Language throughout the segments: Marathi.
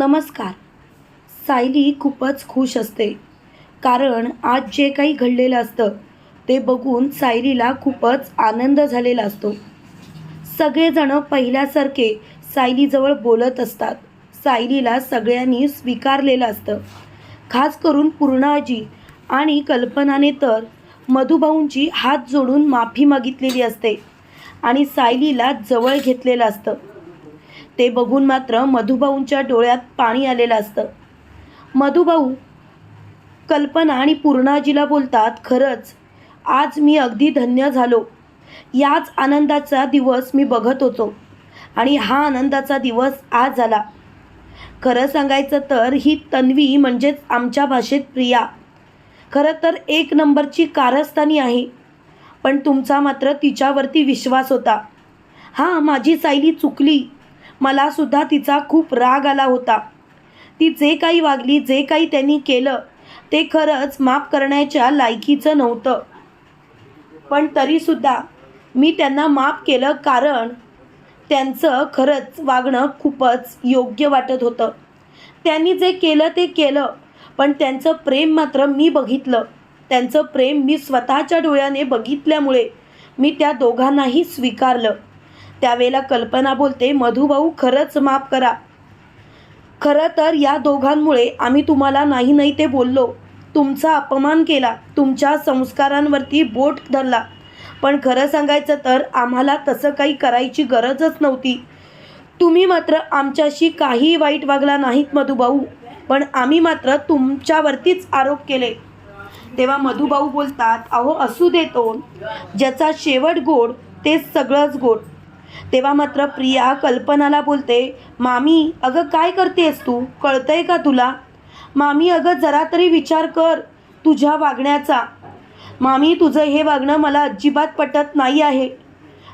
नमस्कार. सायली खूपच खुश असते. कारण आज जे काही घडलेलं असतं ते बघून सायलीला खूपच आनंद झालेला असतो. सगळेजणं पहिल्यासारखे सायलीजवळ बोलत असतात. सायलीला सगळ्यांनी स्वीकारलेलं असतं. खास करून पूर्णाजी आणि कल्पनाने तर मधुभाऊंची हात जोडून माफी मागितलेली असते आणि सायलीला जवळ घेतलेलं असतं. ते बघून मात्र मधुभाऊंच्या डोळ्यात पाणी आलेलं असतं. मधुभाऊ कल्पना आणि पूर्णाजीला बोलतात खरंच आज मी अगदी धन्य झालो. याच आनंदाचा दिवस मी बघत होतो आणि हा आनंदाचा दिवस आज झाला. खरं सांगायचं तर ही तन्वी म्हणजेच आमच्या भाषेत प्रिया. खरं तर एक नंबरची कारस्थानी आहे. पण तुमचा मात्र तिच्यावरती विश्वास होता. हां माझी सायली चुकली. मला सुद्धा तिचा खूप राग आला होता. ती जे काही वागली जे काही त्यांनी केलं ते खरंच माफ करण्याच्या लायकीचं नव्हतं. पण तरीसुद्धा मी त्यांना माफ केलं कारण त्यांचं खरंच वागणं खूपच योग्य वाटत होतं. त्यांनी जे केलं ते केलं पण त्यांचं प्रेम मात्र मी बघितलं. त्यांचं प्रेम मी स्वतःच्या डोळ्याने बघितल्यामुळे मी त्या दोघांनाही स्वीकारलं. त्यावेळेला कल्पना बोलते मधुभाऊ खरंच माफ करा. खरं तर या दोघांमुळे आम्ही तुम्हाला नाही नाही ते बोललो. तुमचा अपमान केला तुमच्या संस्कारांवरती बोट धरला. पण खरं सांगायचं तर आम्हाला तसं काही करायची गरजच नव्हती. तुम्ही मात्र आमच्याशी काही वाईट वागला नाहीत मधुभाऊ पण आम्ही मात्र तुमच्यावरतीच आरोप केले. तेव्हा मधुभाऊ बोलतात अहो असू देतो ज्याचा शेवट गोड ते सगळंच गोड. तेव्हा मात्र प्रिया कल्पनाला बोलते मामी अगं काय करतेस तू? कळतंय का तुला? मामी अगं जरा तरी विचार कर तुझ्या वागण्याचा. मामी तुझं हे वागणं मला अजिबात पटत नाही आहे.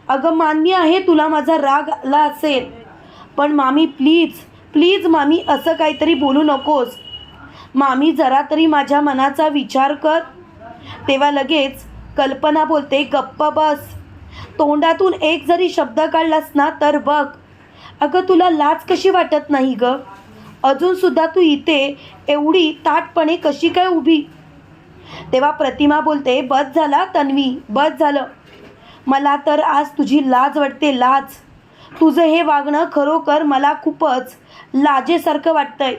अगं मान्य आहे तुला माझा राग आला असेल. पण मामी प्लीज प्लीज मामी असं काहीतरी बोलू नकोस. मामी जरा तरी माझ्या मनाचा विचार कर. तेव्हा लगेच कल्पना बोलते गप्प बस. तोंडातून एक जरी शब्द काढलास ना तर बघ. अगं तुला लाज कशी वाटत नाही ग? अजूनसुद्धा तू इथे एवढी ताटपणे कशी काय उभी? तेव्हा प्रतिमा बोलते बस झाला तन्वी बस झालं. मला तर आज तुझी लाज वाटते लाज. तुझं हे वागणं खरोखर मला खूपच लाजेसारखं वाटतंय.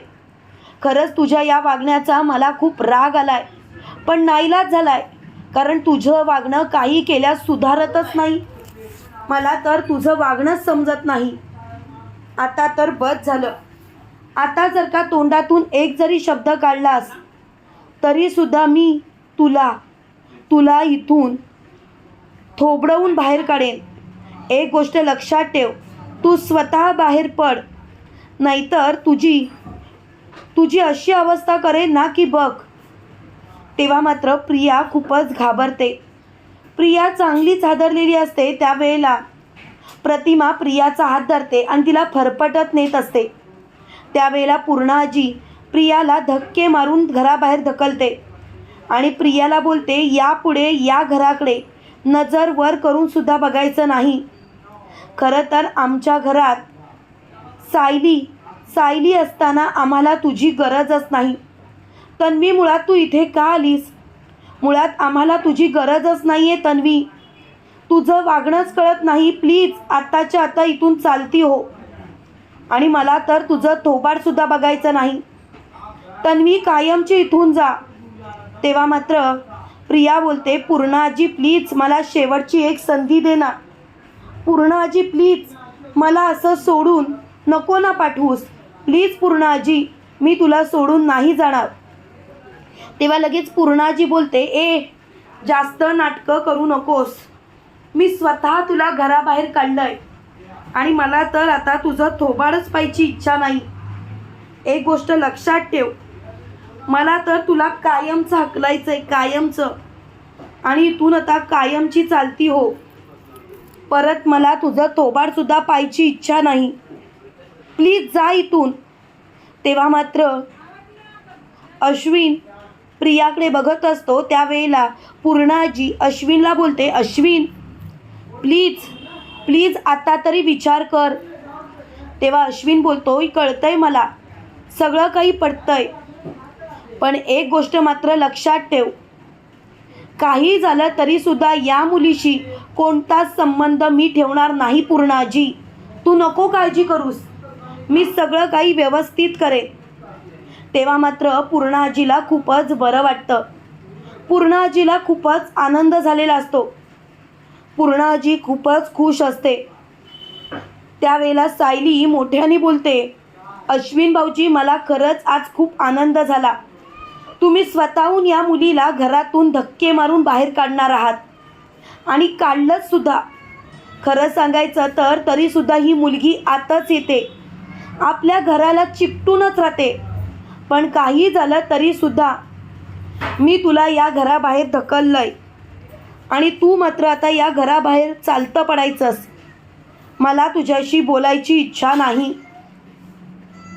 खरंच तुझ्या या वागण्याचा मला खूप राग आलाय. पण नाईलाज झालाय. कारण तुझं वागणं काही केल्यास सुधारतच नाही. मला तर तुझं वागणंच समजत नाही. आता तर बस झालं. आता जर का तोंडातून एक जरी शब्द काढलास तरीसुद्धा मी तुला तुला इथून थोबडवून बाहेर काढेन. एक गोष्ट लक्षात ठेव तू स्वतः बाहेर पड. नाहीतर तुझी तुझी अशी अवस्था करेन ना की बघ तेव्हा मात्र प्रिया खूपच घाबरते. प्रिया चांगलीच हादरलेली असते त्यावेळेला. प्रतिमा प्रियाचा हात धरते आणि तिला फरफटत नेत असते. त्यावेळेला पूर्णाजी प्रियाला धक्के मारून घराबाहेर ढकलते आणि प्रियाला बोलते यापुढे या घराकडे नजर वर करून सुद्धा बघायचं नाही. खरं तर आमच्या घरात सायली सायली असताना आम्हाला तुझी गरजच नाही. तन्वी मुळात तू इथे का आलीस? मुळात आम्हाला तुझी गरजच नाही आहे तन्वी. तुझं वागणंच कळत नाही. प्लीज आत्ताच्या आता इथून चालती हो. आणि मला तर तुझं थोबाडसुद्धा बघायचं नाही. तन्वी कायमची इथून जा. तेव्हा मात्र प्रिया बोलते पूर्णाजी प्लीज मला शेवटची एक संधी दे ना. पूर्णाजी प्लीज मला असं सोडून नको ना पाठवूस. प्लीज पूर्णाजी मी तुला सोडून नाही जाणार. तेव्हा लगेच पूर्णाजी बोलते ए जास्त नाटकं करू नकोस. मी स्वतः तुला घराबाहेर काढलंय आणि मला तर आता तुझं थोबाडच पाहिजे इच्छा नाही. एक गोष्ट लक्षात ठेव. मला तर तुला कायमचं हकलायचं आहे कायमचं. आणि इथून आता कायमची चालती हो. परत मला तुझं थोबाडसुद्धा पाहायची इच्छा नाही. प्लीज जा इथून. तेव्हा मात्र अश्विन प्रियाकडे बघत असतो त्यावेळेला पूर्णाजी अश्विनला बोलते अश्विन प्लीज प्लीज आता तरी विचार कर. तेव्हा अश्विन बोलतो कळतंय मला सगळं काही पडतंय पण एक गोष्ट मात्र लक्षात ठेव काही झालं तरी सुद्धा या मुलीशी कोणताच संबंध मी ठेवणार नाही पूर्णाजी. तू नको काळजी करूस. मी सगळं काही व्यवस्थित करेन. तेव्हा मात्र पूर्णाजीला खूपच बरं वाटतं. पूर्णाजीला खूपच आनंद झालेला असतो. पूर्णाजी खूपच खुश असते. त्यावेळेला सायली मोठ्याने बोलते अश्विन भाऊजी मला खरंच आज खूप आनंद झाला. तुम्ही स्वतःहून या मुलीला घरातून धक्के मारून बाहेर काढणार आहात. आणि काढलंच सुद्धा. खरं सांगायचं तर तरीसुद्धा ही मुलगी आताच येते. आपल्या घराला चिपटूनच राहते. पण काही झालं तरीसुद्धा मी तुला या घराबाहेर ढकललंय. आणि तू मात्र आता या घराबाहेर चालतं पडायचंस. मला तुझ्याशी बोलायची इच्छा नाही.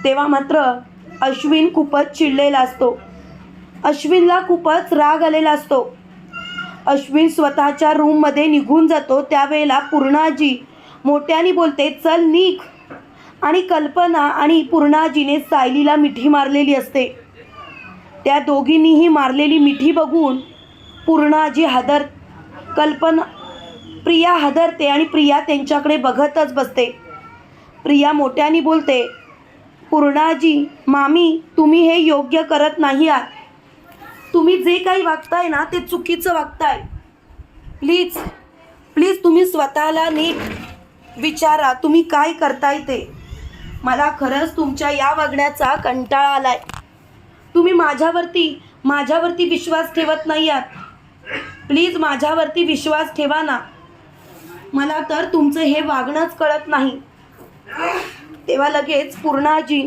तेव्हा मात्र अश्विन खूपच चिडलेला असतो. अश्विनला खूपच राग आलेला असतो. अश्विन स्वतःच्या रूममध्ये निघून जातो त्यावेळेला पूर्णाजी मोठ्याने बोलते चल निघ. आणि कल्पना आणि पूर्णाजीने सायलीला मिठी मारलेली असते. त्या दोघींनीही मारलेली मिठी बघून पूर्णाजी हादर कल्पना प्रिया हादरते आणि प्रिया त्यांच्याकडे बघतच बसते. प्रिया मोठ्याने बोलते पूर्णाजी मामी तुम्ही हे योग्य करत नाही आहात. तुम्ही जे काही वागताय ना ते चुकीचं वागताय. प्लीज प्लीज तुम्ही स्वतःला नीट विचारा तुम्ही काय करताय ते. मला खरंच तुमच्या या वागण्याचा कंटाळा आलाय. तुम्ही माझ्यावरती माझ्यावरती विश्वास ठेवत नाही आहात प्लीज माझ्यावरती विश्वास ठेवा ना. मला तर तुमचं हे वागणंच कळत नाही. तेव्हा लगेच पूर्णाजी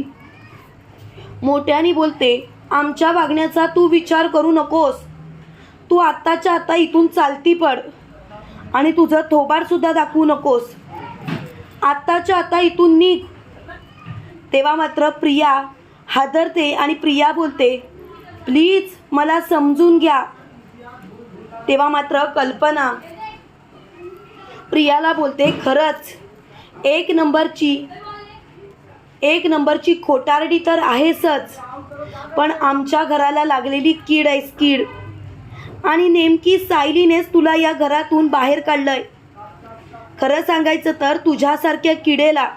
मोठ्याने बोलते आमच्या वागण्याचा तू विचार करू नकोस. तू आत्ताच्या आता इथून चालती पड आणि तुझं थोबाडसुद्धा दाखवू नकोस. आत्ताच्या आता इथून निघ. तेव्हा मात्र प्रिया हादरते आणि प्रिया बोलते प्लीज मला समजून घ्या. तेव्हा मात्र कल्पना प्रियाला बोलते खरंच एक नंबरची एक नंबरची खोटारडी तर आहेसच पण आमच्या घराला लागलेली कीड आहेस कीड. आणि नेमकी सायलीनेच तुला या घरातून बाहेर काढलंय. खरं सांगायचं तर तुझ्यासारख्या किडेला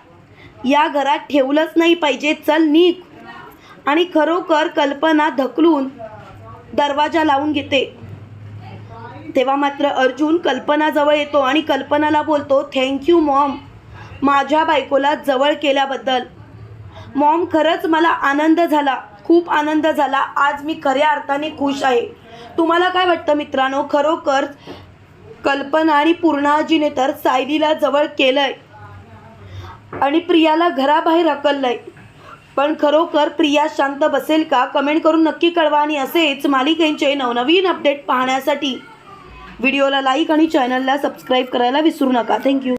या घरात ठेवलंच नाही पाहिजे. चल निघ. आणि खरोखर कल्पना ढकलून दरवाजा लावून घेते. तेव्हा मात्र अर्जुन कल्पनाजवळ येतो आणि कल्पनाला बोलतो थँक्यू मॉम माझ्या बायकोला जवळ केल्याबद्दल. मॉम खरंच मला आनंद झाला. खूप आनंद झाला. आज मी खऱ्या अर्थाने खुश आहे. तुम्हाला काय वाटतं मित्रांनो? खरोखर कल्पना आणि पूर्णाजीने तर सायलीला जवळ केलं आहे आणि प्रियाला घराबाहेर हकललंय पण खरोखर प्रिया शांत बसेल का? कमेंट करून नक्की कळवा आणि असेच मालिकेंचे नवनवीन अपडेट पाहण्यासाठी. व्हिडिओला लाईक आणि चॅनलला सबस्क्राईब करायला विसरू नका. थँक्यू